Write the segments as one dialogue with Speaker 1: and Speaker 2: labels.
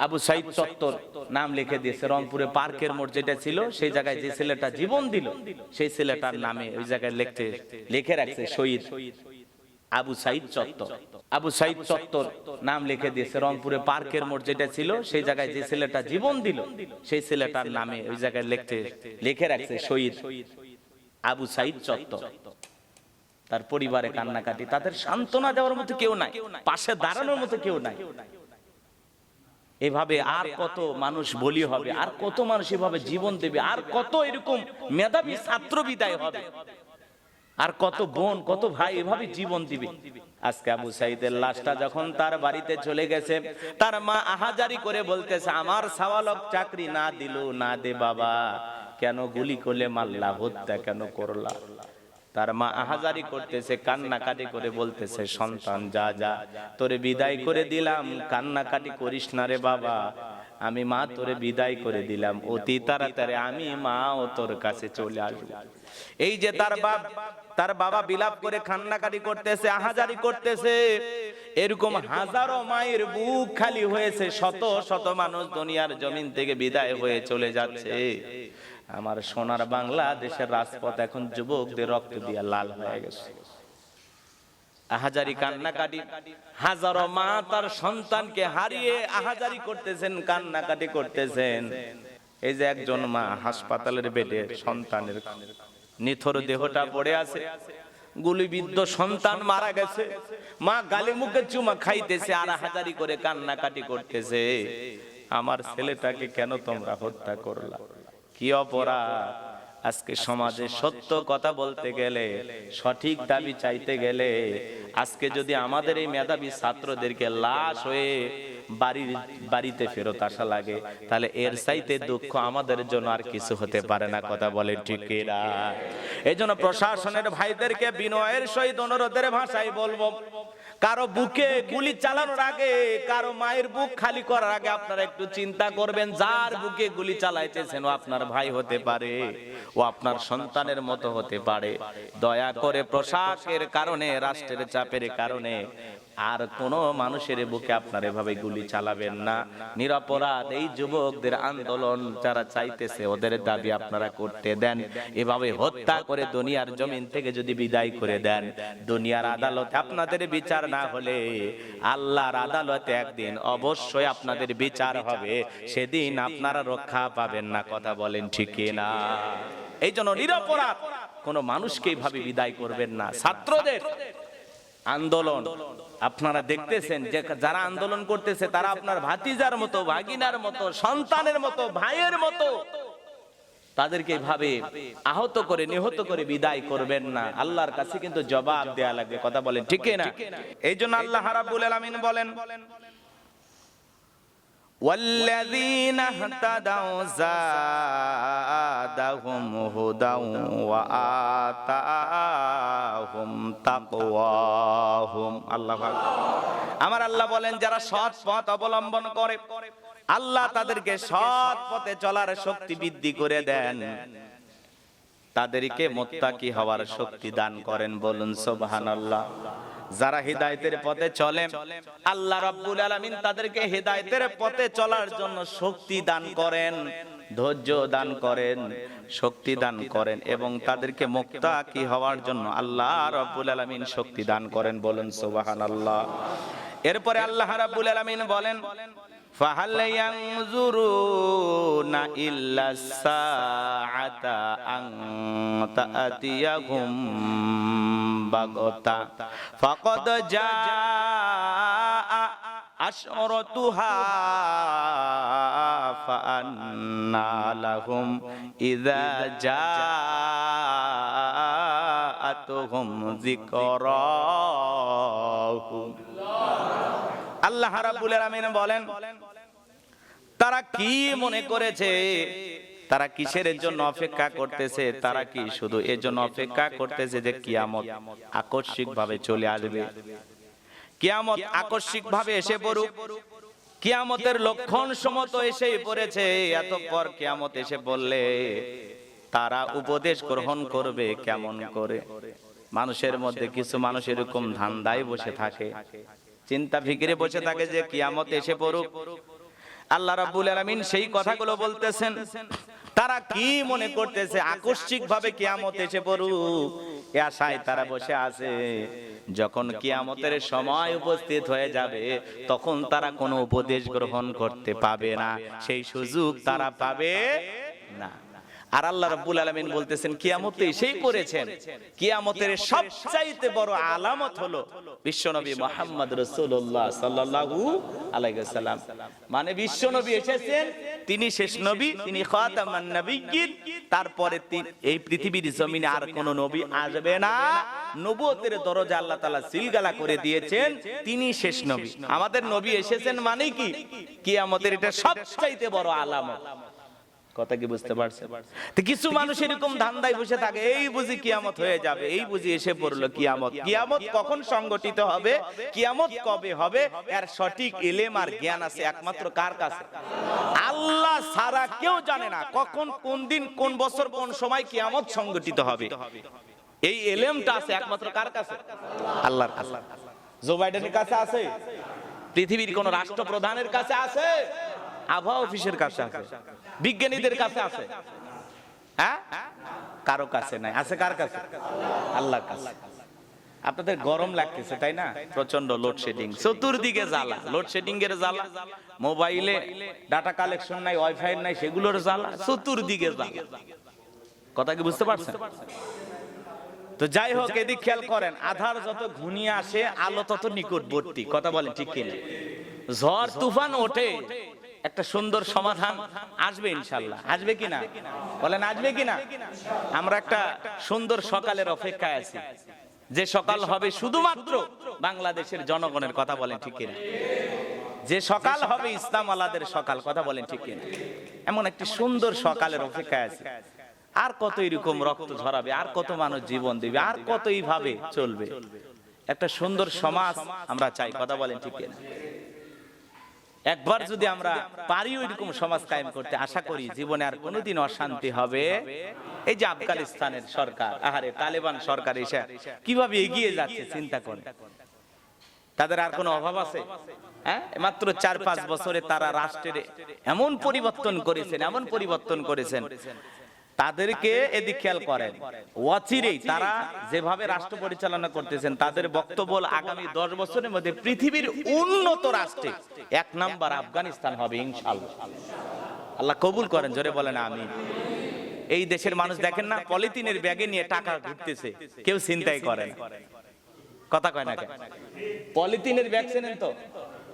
Speaker 1: আবু সাইদ চত্বর নাম লিখে দিয়েছে, রংপুরে পার্কের মোড় যেটা ছিল, সেই জায়গায় যে ছেলেটা জীবন দিল, সেই ছেলেটার নামে ওই জায়গায় লিখতে লিখে রাখছে, শহীদ আবু সাইদ চত্বর। আবু সাইদ চত্বর নাম লিখে দিয়েছে, রংপুরে পার্কের মোড় যেটা ছিল, সেই জায়গায় যে ছেলেটা জীবন দিল, সেই ছেলেটার নামে ওই জায়গায় লিখতে লিখে রাখছে, শহীদ আবু সাইদ চত্বর। তার পরিবারে কান্নাকাটি, তাদের সান্ত্বনা দেওয়ার মতো কেউ নাই, পাশে দাঁড়ানোর মতো কেউ নাই। এভাবে আর কত মানুষ বলি হবে আর কত মানুষ এভাবে জীবন দেবে আর কত এরকম মেধাবী ছাত্র বিদায় হবে। আর কত বোন কত ভাই এভাবে জীবন দিবে। আজকে আবু সাইদের লাশটা যখন তার বাড়িতে চলে গেছে তার মা আহাজারি করে বলতেছে আমার সাওয়ালক চাকরি না দিল না দে বাবা। কেন গুলি করলে মাল্লা হত্যা কেন করলা? তার মা আহাজারি করতেছে, কান্নাকাটি করে বলতেছে, সন্তান, যা যা, তোরে বিদায় করে দিলাম, কান্নাকাটি করিস না রে বাবা। আমি মা তোরে বিদায় করে দিলাম, অতি তাড়াতাড়ি আমি মা ও তোর কাছে চলে আসব। এই যে তার বাপ, তার বাবা বিলাপ করে কান্নাকাটি করতেছে, আহাজারি করতেছে, এরকম হাজারো মায়ের বুক খালি হয়েছে, শত শত মানুষ দুনিয়ার জমিন থেকে বিদায় হয়ে চলে যাচ্ছে। আমার সোনার বাংলাদেশের রাজপথ এখন যুবকদের রক্ত দিয়ে লাল হয়ে গেছে। আহাজারি কান্নাকাটি, হাজারো মা তার সন্তানকে হারিয়ে আহাজারি করতেছেন, কান্নাকাটি করতেছেন। এই যে একজন মা হাসপাতালের বেডে সন্তানের নিথর দেহটা পড়ে আছে, গুলিবিদ্ধ সন্তান মারা গেছে, মা গালি মুখে চুমা খাইতেছে আর হাজারি করে কান্নাকাটি করতেছে। আমার ছেলেটাকে কেন তোমরা হত্যা করলা? কি অপরাধ? আজকে সমাজে সত্য কথা বলতে গেলে সঠিক দাবি চাইতে গেলে আজকে যদি আমাদের এই মেধাবী ছাত্রদেরকে লাশ হয়ে বাড়ির বাড়িতে ফেরত আসা লাগে। তাহলে এর চাইতে দুঃখ আমাদের জন্য আর কিছু হতে পারে না, কথা বলে ঠিক না এই জন্য প্রশাসনের ভাইদেরকে বিনয়ের সহিত অনুরোধের ভাষায় বলব, কারও বুকে গুলি চালানোর আগে, কারও মায়ের বুক খালি করার আগে আপনারা একটু চিন্তা করবেন, যার বুকে গুলি চালাইতেছেন ও আপনার ভাই হতে পারে, ও আপনার সন্তানের মতো হতে পারে। দয়া করে প্রশাসের কারণে, রাষ্ট্রের চাপের কারণে আর কোন মানুষের বুকে আপনার এভাবে গুলি চালাবেন না। নিরপরাধ এই যুবকদের আন্দোলন যারা চাইতেছে, ওদের দাবি আপনারা করতে দেন। এভাবে হত্যা করে দুনিয়ার জমিন থেকে যদি বিদায় করে দেন, দুনিয়ার আদালতে আপনাদের বিচার না হলে, আল্লাহর আদালতে একদিন অবশ্যই আপনাদের বিচার হবে। সেদিন আপনারা রক্ষা পাবেন না, কথা বলেন ঠিক না এই জন্য নিরপরাধ, কোন মানুষকে এইভাবে বিদায় করবেন না। ছাত্রদের আন্দোলন। আপনারা দেখতেছেন যে যারা আন্দোলন করতেছে, তারা আপনার ভাতিজার মতো, ভাগিনার মতো, সন্তানের মতো, ভাইয়ের মতো। তাদেরকে ভাবে আহত করে, নিহত করে বিদায় করবেন না। আল্লাহর কাছে কিন্তু জবাব দেয়া লাগবে। কথা বলেন, ঠিক না এই জন্য আল্লাহ রাব্বুল আলামিন বলেন والذين اهتدوا زادهم هدى وآتاهم تقواهم আল্লাহ আমার আল্লাহ বলেন যারা সৎ পথ অবলম্বন করে আল্লাহ তাদেরকে সৎ পথে চলার শক্তি বৃদ্ধি করে দেন তাদেরকে মোত্তাকি হওয়ার শক্তি দান করেন বলুন সুবহানাল্লাহ যারা হৃদায়তের পথে চলে, আল্লাহ রাব্বুল আলামিন তাদেরকে হিদায়তের পথে চলার জন্য শক্তি দান করেন, ধৈর্য দান করেন, শক্তি দান করেন এবং তাদেরকে মুক্তা কি হওয়ার জন্য আল্লাহ রাব্বুল আলামিন শক্তি দান করেন বলুন আল্লাহ এরপরে আল্লাহ রাব্বুল আলামিন বলেন فهل ينظرون إلا الساعة أن تأتيهم بغتة فقد جاء أشرتها فأنى لهم إذا جاءتهم ذكراهم আল্লাহ রাব্বুল আলামিন বলেন তারা কি মনে করেছে? তারা কিসের জন্য অপেক্ষা করতেছে? তারা কি শুধু এর জন্য অপেক্ষা করতেছে যে কিয়ামত আকস্মিক ভাবে চলে আসবে? কিয়ামত আকস্মিক ভাবে এসে পড়ুক। কিয়ামতের লক্ষণ সমত এসে পড়েছে। এত পর কিয়ামত এসে বললে তারা উপদেশ গ্রহণ করবে কেমন করে? মানুষের মধ্যে কিছু মানুষ এরকম ধান্দায় বসে থাকে। চিন্তা ফিকিরে বসে থাকে যে কিয়ামত এসে পড়ুক। আল্লাহ রাব্বুল আলামিন সেই কথাগুলো বলতেছেন। তারা কি মনে করতেছে? আকস্মিক ভাবে কেয়ামত এসে পড়ুক আশায় তারা বসে আছে। যখন কিয়ামতের সময় উপস্থিত হয়ে যাবে, তখন তারা কোনো উপদেশ গ্রহণ করতে পাবে না। সেই সুযোগ তারা পাবে আর আল্লাহ রাব্বুল আলামিন বলতেছেন, কিয়ামতে এসেই পড়েছেন কিয়ামতের সবচাইতে বড় আলামত হলো বিশ্বনবী মুহাম্মদ রাসূলুল্লাহ সাল্লাল্লাহু আলাইহি ওয়াসাল্লাম। মানে বিশ্বনবী এসেছেন, তিনি শেষ নবী, তিনি খাতামান নবিয়্যিন। তারপরে এই পৃথিবীর জমিনে আর কোন নবী আসবে না। নবুয়তের দরজা আল্লাহ তাআলা সিলগালা করে দিয়েছেন, তিনি শেষ নবী। আমাদের নবী এসেছেন মানে কি? কিয়ামতের এটা সবচাইতে বড় আলামত। কথা কি বুঝতে পারছেন? তো কিছু মানুষ এরকম ধান্দায় বসে থাকে এই বুঝি কিয়ামত হয়ে যাবে এই বুঝি এসে পড়ল কিয়ামত কিয়ামত কখন সংগঠিত হবে কিয়ামত কবে হবে এর সঠিক এলেম আর জ্ঞান আছে একমাত্র কার কাছে? আল্লাহ ছাড়া কেউ জানে না কখন কোন দিন কোন বছর কোন সময় কিয়ামত সংগঠিত হবে। এই এলেমটা আছে একমাত্র কার কাছে? আল্লাহর কাছে। জো বাইডেনের কাছে আছে? পৃথিবীর কোন রাষ্ট্রপ্রধানের কাছে আছে। আবহাওয়া অফিসের কাছে আছে। বিজ্ঞানীদের কাছে আছে। হ্যাঁ? কারও কাছে নাই। আছে কার কাছে? আল্লাহ কাছে। আপনাদের গরম লাগতেছে, তাই না? প্রচণ্ড লোডশেডিং চতুর্দিকে জ্বালা। লোডশেডিং এর জ্বালা। মোবাইলে ডাটা কালেকশন নাই ওয়াইফাই নাই, সেগুলোর জ্বালা। চতুর্দিকে জ্বালা। কথা কি বুঝতে পারছেন? তো যাই হোক, এদিক খেয়াল করেন, আধার যত ঘুনিয়ে আসে, আলো তত নিকটবর্তী। কথা বলেন ঠিক কিনা? ঝড়, তুফান ওঠে। একটা সুন্দর সমাধান আসবে ইনশাল্লাহ আসবে কিনা বলেন, আসবে কিনা আমরা একটা সুন্দর সকালের অপেক্ষায় আছি। যে সকাল হবে শুধুমাত্র বাংলাদেশের জনগণের কথা বলেন ঠিক কিনা? যে সকাল হবে ইসলাম আলাদের সকাল, কথা বলেন ঠিক কিনা? এমন একটি সুন্দর সকালের অপেক্ষায় আছে। আর কত এরকম রক্ত ঝরাবে, আর কত মানুষ জীবন দিবে, আর কত এইভাবে চলবে। একটা সুন্দর সমাজ আমরা চাই, কথা বলেন ঠিক কিনা? একবার যদি আমরা পারি ওইরকম সমাজ কায়েম করতে আশা করি জীবনে আর কোনোদিন অশান্তি হবে। এই যে আফগানিস্তানের সরকার আহারে তালেবান সরকার এসে কীভাবে এগিয়ে যাচ্ছে চিন্তা করে? তাদের আর কোনো অভাব আছে? হ্যাঁ? মাত্র চার পাঁচ বছরে তারা রাষ্ট্রের এমন পরিবর্তন করেছেন এমন পরিবর্তন করেছেন তাদেরকে এদিক খেয়াল করেন। অচিরেই তারা যেভাবে রাষ্ট্র পরিচালনা করতেছেন তাদের বক্তব্য আগামী দশ বছরের মধ্যে পৃথিবীর উন্নত রাষ্ট্রে এক নাম্বার আফগানিস্তান হবে ইনশাল্লাহ আল্লাহ কবুল করেন জোরে বলেন আমি এই দেশের মানুষ দেখেন না পলিথিনের ব্যাগে নিয়ে টাকা ঘুরতেছে। কেউ চিন্তাই করে না। কথা কয় না পলিথিনের ব্যাগ চেনেন তো?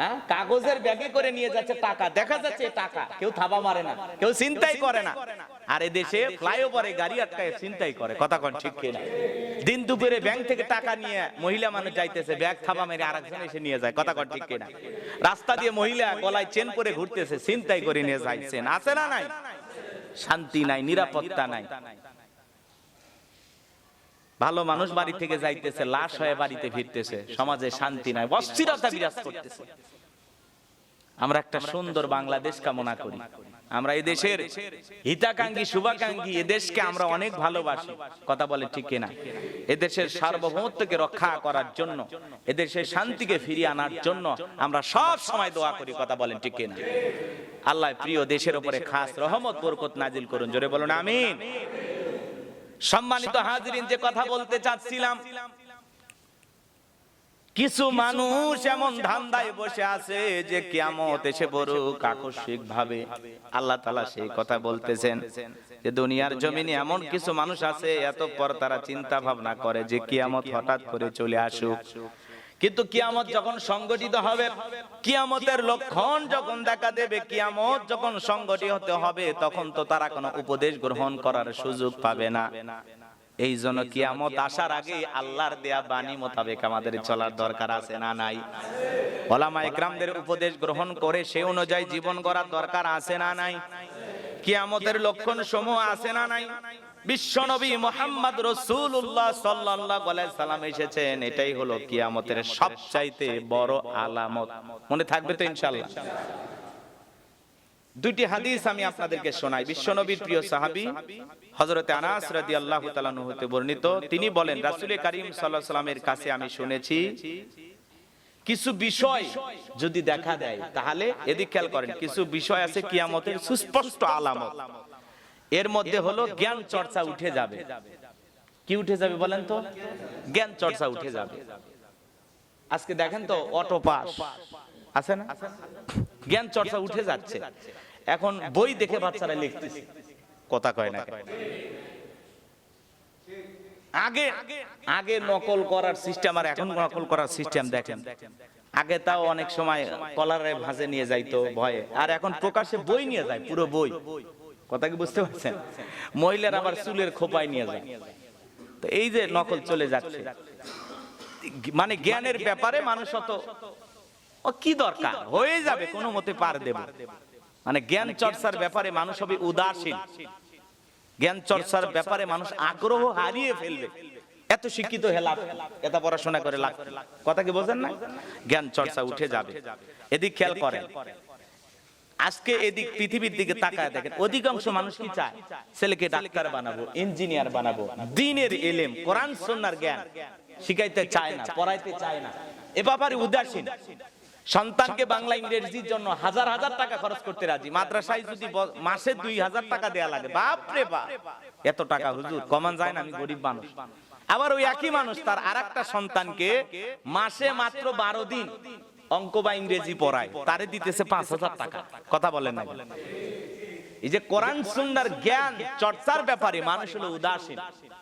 Speaker 1: হ্যাঁ? কাগজের ব্যাগে করে নিয়ে যাচ্ছে টাকা। দেখা যাচ্ছে টাকা। কেউ থাবা মারে না। কেউ চিন্তাই করে না। আর এই দেশে ফ্লাইওভারে গাড়ি আটকায় চিন্তাই করে। কথা কন, ঠিক কিনা দিন দুপুরে ব্যাংক থেকে টাকা নিয়ে মহিলা মানুষ যাইতেছে। ব্যাগ থাবা মেরে আরেকজন এসে নিয়ে যায়। কথা কন, ঠিক কিনা রাস্তা দিয়ে মহিলা গলায় চেন পরে ঘুরতেছে। চিন্তাই করে নিয়ে যাইছেন। আছে না নাই? শান্তি নাই, নিরাপত্তা নাই। ভালো মানুষ বাড়ি থেকে যাইতেছে, লাশ হয়ে বাড়িতে ফিরতেছে, সমাজে শান্তি নাই, অস্থিরতা বিরাজ করতেছে। আমরা একটা সুন্দর বাংলাদেশ কামনা করি। আমরা এই দেশের হিতাকাঙ্ক্ষী, শুভাকাঙ্ক্ষী দেশকে আমরা অনেক ভালোবাসি। কথা বলে ঠিক কিনা? এদেশের সার্বভৌমত্বকে রক্ষা করার জন্য এদেশের শান্তিকে ফিরিয়ে আনার জন্য আমরা সব সময় দোয়া করি। কথা বলেন ঠিক কিনা? আল্লাহ প্রিয় দেশের উপরে খাস রহমত, বরকত নাজিল করুন। জোরে বলুন, আমিন। সম্মানিত হাজরিন যে কথা বলতে চাচ্ছিলাম কিছু মানুষ এমন ধান্দায় বসে আছে যে কিয়ামত এসে পড়ুক আকস্মিক ভাবে আল্লাহ তালা সেই কথা বলতেছেন যে দুনিয়ার জমিনে এমন কিছু মানুষ আছে এত পর তারা চিন্তা ভাবনা করে যে কিয়ামত হঠাৎ করে চলে আসুক। কিন্তু কিয়ামত যখন সংগঠিত হবে, কিয়ামতের লক্ষণ যখন দেখা দেবে, কিয়ামত যখন সংগঠিত হবে, তখন তো তারা কোনো উপদেশ গ্রহণ করার সুযোগ পাবে না। এই জন্য কিয়ামত আসার আগে আল্লাহর দেয়া বাণী মোতাবেক আমাদের চলার দরকার আছে না নাই? ওলামা ইকরামদের উপদেশ গ্রহণ করে সে অনুযায়ী জীবন করার দরকার আছে না নাই? কিয়ামতের লক্ষণ সমূহ আছে না নাই? বিশ্বনবী মোহাম্মদ রসুল্লাহ সাল্লাল্লাহু আলাইহি সাল্লাম এসেছেন। এটাই হলো কিয়ামতের সবচাইতে বড় আলামত। মনে থাকবে তো ইনশাআল্লাহ। দুটি হাদিস আমি আপনাদেরকে শোনাই। বিশ্বনবীর প্রিয় সাহাবী হযরতে আনাস রাদিয়াল্লাহু তাআলা হতে বর্ণিত। তিনি বলেন, রাসূল করিম সাল্লাল্লাহু সাল্লামের কাছে আমি শুনেছি, কিছু বিষয় যদি দেখা দেয়, তাহলে এদিক খেয়াল করেন, কিছু বিষয় আছে কিয়ামতের সুস্পষ্ট আলামত। এর মধ্যে হলো জ্ঞান চর্চা উঠে যাবে। কি উঠে যাবে বলেন তো? জ্ঞান চর্চা উঠে যাবে। আজকে দেখেন তো, অটো পাস। আছে না? জ্ঞান চর্চা উঠে যাচ্ছে। এখন বই দেখে বাচ্চারা লিখতেছে। কথা কয় না? আগে আগে নকল করার সিস্টেম আর এখন নকল করার সিস্টেম দেখেন। আগে তাও অনেক সময় কলারে ভাঁজে নিয়ে যাইতো ভয়ে। আর এখন প্রকাশ্যে বই নিয়ে যায়, পুরো বই। কথা কি বুঝতে পারছেন? মহিলার আবার চুলের খোপায় নিয়ে যায়। তো এই যে নকল চলে যাচ্ছে। মানে জ্ঞানের ব্যাপারে মানুষ অত কি দরকার? হয়ে যাবে, কোনো মতে পার দেব। মানে জ্ঞান চর্চার ব্যাপারে মানুষ হবে উদাসীন। জ্ঞান চর্চার ব্যাপারে মানুষ আগ্রহ হারিয়ে ফেলবে। এত শিক্ষিত লাভ এত পড়াশোনা করে লাভ কথা কি বোঝেন না? জ্ঞান চর্চা উঠে যাবে। এদিক খেয়াল করেন। আজকে এদিক পৃথিবীর দিকে তাকায় দেখেন অধিকাংশ মানুষ কি চায়? ছেলেকে ডাক্তার বানাবো ইঞ্জিনিয়ার বানাবো। দিনের এলেম কোরআন সন্ন্যার জ্ঞান। শিখাইতে চায় না পড়াইতে চায় না। এ ব্যাপারে উদাসীন। সন্তানকে বাংলা ইংরেজির জন্য হাজার হাজার টাকা খরচ করতে রাজি। মাদ্রাসায় যদি মাসে দুই হাজার টাকা দেয়া লাগে বাপ। রে বাপ। এত টাকা হুজুর কমান যায় না আমি গরিব মানুষ। আবার ওই একই মানুষ তার আর একটা সন্তানকে মাসে মাত্র বারো দিন। অঙ্ক বা ইংরেজি পড়ায়, তারে দিতেছে পাঁচ হাজার টাকা। কথা বলেন না এই যে কোরআন সুন্দর জ্ঞান, চর্চার ব্যাপারে মানুষ হলো উদাসীন।